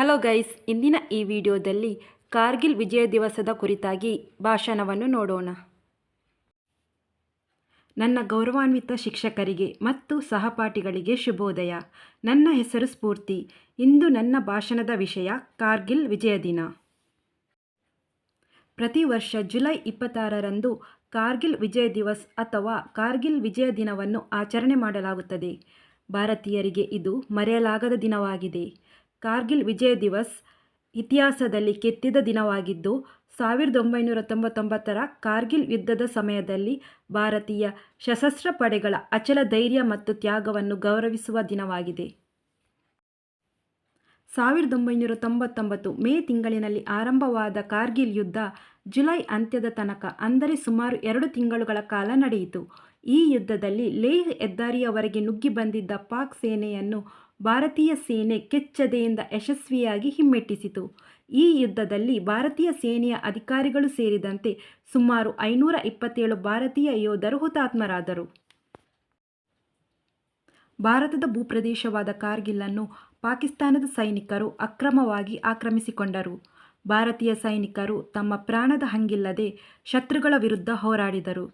Hello guys, ಇಂದಿನ ಈ ವಿಡಿಯೋದಲ್ಲಿ ಕಾರ್ಗಿಲ್ ವಿಜಯ ದಿವಸದ ಕುರಿತಾಗಿ ಭಾಷಣವನ್ನು ನೋಡೋಣ. ನನ್ನ ಗೌರವಾನ್ವಿತ ಶಿಕ್ಷಕರಿಗೆ ಮತ್ತು ಸಹಪಾಠಿಗಳಿಗೆ ಶುಭೋದಯ. ನನ್ನ ಹೆಸರು ಸ್ಫೂರ್ತಿ. ಇಂದು ನನ್ನ ಭಾಷಣದ ವಿಷಯ ಕಾರ್ಗಿಲ್ ವಿಜಯ ದಿನ. ಪ್ರತಿ ವರ್ಷ ಜುಲೈ ಇಪ್ಪತ್ತಾರರಂದು ಕಾರ್ಗಿಲ್ ವಿಜಯ ದಿವಸ್ ಅಥವಾ ಕಾರ್ಗಿಲ್ ವಿಜಯ ದಿನವನ್ನು ಆಚರಣೆ ಮಾಡಲಾಗುತ್ತದೆ. ಭಾರತೀಯರಿಗೆ ಇದು ಮರೆಯಲಾಗದ ದಿನವಾಗಿದೆ. ಕಾರ್ಗಿಲ್ ವಿಜಯ ದಿವಸ್ ಇತಿಹಾಸದಲ್ಲಿ ಕೆತ್ತಿದ ದಿನವಾಗಿದ್ದು, ಸಾವಿರದ ಒಂಬೈನೂರ ತೊಂಬತ್ತೊಂಬತ್ತರ ಕಾರ್ಗಿಲ್ ಯುದ್ಧದ ಸಮಯದಲ್ಲಿ ಭಾರತೀಯ ಸಶಸ್ತ್ರ ಪಡೆಗಳ ಅಚಲ ಧೈರ್ಯ ಮತ್ತು ತ್ಯಾಗವನ್ನು ಗೌರವಿಸುವ ದಿನವಾಗಿದೆ. ಸಾವಿರದ ಒಂಬೈನೂರ ತೊಂಬತ್ತೊಂಬತ್ತು ಮೇ ತಿಂಗಳಿನಲ್ಲಿ ಆರಂಭವಾದ ಕಾರ್ಗಿಲ್ ಯುದ್ಧ ಜುಲೈ ಅಂತ್ಯದ ತನಕ, ಅಂದರೆ ಸುಮಾರು ಎರಡು ತಿಂಗಳುಗಳ ಕಾಲ ನಡೆಯಿತು. ಈ ಯುದ್ಧದಲ್ಲಿ ಲೇಹ್ ಹೆದ್ದಾರಿಯವರೆಗೆ ನುಗ್ಗಿ ಬಂದಿದ್ದ ಪಾಕ್ ಸೇನೆಯನ್ನು ಭಾರತೀಯ ಸೇನೆ ಕೆಚ್ಚದೆಯಿಂದ ಯಶಸ್ವಿಯಾಗಿ ಹಿಮ್ಮೆಟ್ಟಿಸಿತು. ಈ ಯುದ್ಧದಲ್ಲಿ ಭಾರತೀಯ ಸೇನೆಯ ಅಧಿಕಾರಿಗಳು ಸೇರಿದಂತೆ ಸುಮಾರು ಐನೂರ ಇಪ್ಪತ್ತೇಳು ಭಾರತೀಯ ಯೋಧರು ಹುತಾತ್ಮರಾದರು. ಭಾರತದ ಭೂಪ್ರದೇಶವಾದ ಕಾರ್ಗಿಲ್ಲನ್ನು ಪಾಕಿಸ್ತಾನದ ಸೈನಿಕರು ಅಕ್ರಮವಾಗಿ ಆಕ್ರಮಿಸಿಕೊಂಡರು. ಭಾರತೀಯ ಸೈನಿಕರು ತಮ್ಮ ಪ್ರಾಣದ ಹಂಗಿಲ್ಲದೆ ಶತ್ರುಗಳ ವಿರುದ್ಧ ಹೋರಾಡಿದರು.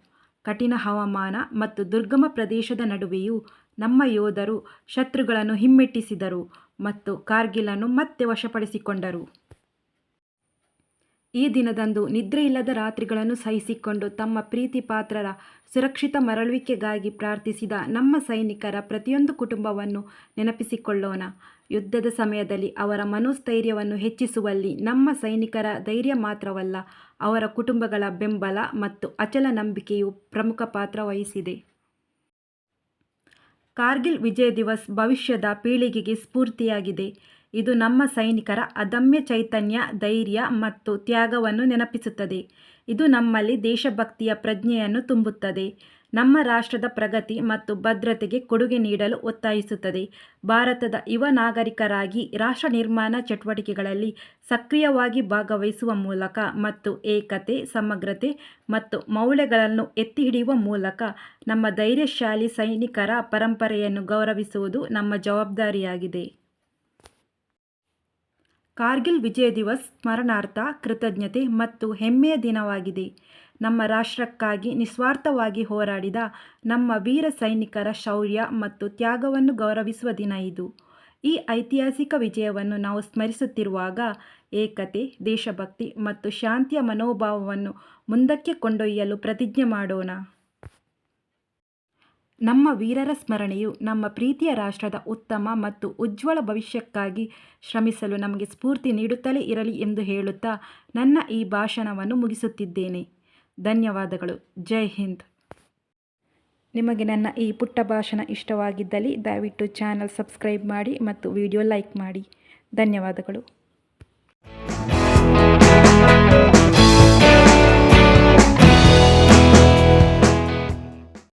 ಕಠಿಣ ಹವಾಮಾನ ಮತ್ತು ದುರ್ಗಮ ಪ್ರದೇಶದ ನಡುವೆಯೂ ನಮ್ಮ ಯೋಧರು ಶತ್ರುಗಳನ್ನು ಹಿಮ್ಮೆಟ್ಟಿಸಿದರು ಮತ್ತು ಕಾರ್ಗಿಲನ್ನು ಮತ್ತೆ ವಶಪಡಿಸಿಕೊಂಡರು. ಈ ದಿನದಂದು ನಿದ್ರೆಯಿಲ್ಲದ ರಾತ್ರಿಗಳನ್ನು ಸಹಿಸಿಕೊಂಡು ತಮ್ಮ ಪ್ರೀತಿಪಾತ್ರರ ಸುರಕ್ಷಿತ ಮರಳುವಿಕೆಗಾಗಿ ಪ್ರಾರ್ಥಿಸಿದ ನಮ್ಮ ಸೈನಿಕರ ಪ್ರತಿಯೊಂದು ಕುಟುಂಬವನ್ನು ನೆನಪಿಸಿಕೊಳ್ಳೋಣ. ಯುದ್ಧದ ಸಮಯದಲ್ಲಿ ಅವರ ಮನೋಸ್ಥೈರ್ಯವನ್ನು ಹೆಚ್ಚಿಸುವಲ್ಲಿ ನಮ್ಮ ಸೈನಿಕರ ಧೈರ್ಯ ಮಾತ್ರವಲ್ಲ, ಅವರ ಕುಟುಂಬಗಳ ಬೆಂಬಲ ಮತ್ತು ಅಚಲ ನಂಬಿಕೆಯು ಪ್ರಮುಖ ಪಾತ್ರ ವಹಿಸಿದೆ. ಕಾರ್ಗಿಲ್ ವಿಜಯ ದಿವಸ್ ಭವಿಷ್ಯದ ಪೀಳಿಗೆಗೆ ಸ್ಫೂರ್ತಿಯಾಗಿದೆ. ಇದು ನಮ್ಮ ಸೈನಿಕರ ಅದಮ್ಯ ಚೈತನ್ಯ, ಧೈರ್ಯ ಮತ್ತು ತ್ಯಾಗವನ್ನು ನೆನಪಿಸುತ್ತದೆ. ಇದು ನಮ್ಮಲ್ಲಿ ದೇಶಭಕ್ತಿಯ ಪ್ರಜ್ಞೆಯನ್ನು ತುಂಬುತ್ತದೆ. ನಮ್ಮ ರಾಷ್ಟ್ರದ ಪ್ರಗತಿ ಮತ್ತು ಭದ್ರತೆಗೆ ಕೊಡುಗೆ ನೀಡಲು ಒತ್ತಾಯಿಸುತ್ತದೆ. ಭಾರತದ ಯುವ ನಾಗರಿಕರಾಗಿ ರಾಷ್ಟ್ರ ನಿರ್ಮಾಣ ಚಟುವಟಿಕೆಗಳಲ್ಲಿ ಸಕ್ರಿಯವಾಗಿ ಭಾಗವಹಿಸುವ ಮೂಲಕ ಮತ್ತು ಏಕತೆ, ಸಮಗ್ರತೆ ಮತ್ತು ಮೌಲ್ಯಗಳನ್ನು ಎತ್ತಿ ಹಿಡಿಯುವ ಮೂಲಕ ನಮ್ಮ ಧೈರ್ಯಶಾಲಿ ಸೈನಿಕರ ಪರಂಪರೆಯನ್ನು ಗೌರವಿಸುವುದು ನಮ್ಮ ಜವಾಬ್ದಾರಿಯಾಗಿದೆ. ಕಾರ್ಗಿಲ್ ವಿಜಯ ದಿವಸ್ ಸ್ಮರಣಾರ್ಥ, ಕೃತಜ್ಞತೆ ಮತ್ತು ಹೆಮ್ಮೆಯ ದಿನವಾಗಿದೆ. ನಮ್ಮ ರಾಷ್ಟ್ರಕ್ಕಾಗಿ ನಿಸ್ವಾರ್ಥವಾಗಿ ಹೋರಾಡಿದ ನಮ್ಮ ವೀರ ಸೈನಿಕರ ಶೌರ್ಯ ಮತ್ತು ತ್ಯಾಗವನ್ನು ಗೌರವಿಸುವ ದಿನ ಇದು. ಈ ಐತಿಹಾಸಿಕ ವಿಜಯವನ್ನು ನಾವು ಸ್ಮರಿಸುತ್ತಿರುವಾಗ ಏಕತೆ, ದೇಶಭಕ್ತಿ ಮತ್ತು ಶಾಂತಿಯ ಮನೋಭಾವವನ್ನು ಮುಂದಕ್ಕೆ ಕೊಂಡೊಯ್ಯಲು ಪ್ರತಿಜ್ಞೆ ಮಾಡೋಣ. ನಮ್ಮ ವೀರರ ಸ್ಮರಣೆಯು ನಮ್ಮ ಪ್ರೀತಿಯ ರಾಷ್ಟ್ರದ ಉತ್ತಮ ಮತ್ತು ಉಜ್ವಲ ಭವಿಷ್ಯಕ್ಕಾಗಿ ಶ್ರಮಿಸಲು ನಮಗೆ ಸ್ಫೂರ್ತಿ ನೀಡುತ್ತಲೇ ಇರಲಿ ಎಂದು ಹೇಳುತ್ತಾ ನನ್ನ ಈ ಭಾಷಣವನ್ನು ಮುಗಿಸುತ್ತಿದ್ದೇನೆ. ಧನ್ಯವಾದಗಳು. ಜೈ ಹಿಂದ್. ನಿಮಗೆ ನನ್ನ ಈ ಪುಟ್ಟ ಭಾಷಣ ಇಷ್ಟವಾಗಿದ್ದಲ್ಲಿ ದಯವಿಟ್ಟು ಚಾನಲ್ ಸಬ್ಸ್ಕ್ರೈಬ್ ಮಾಡಿ ಮತ್ತು ವಿಡಿಯೋ ಲೈಕ್ ಮಾಡಿ. ಧನ್ಯವಾದಗಳು.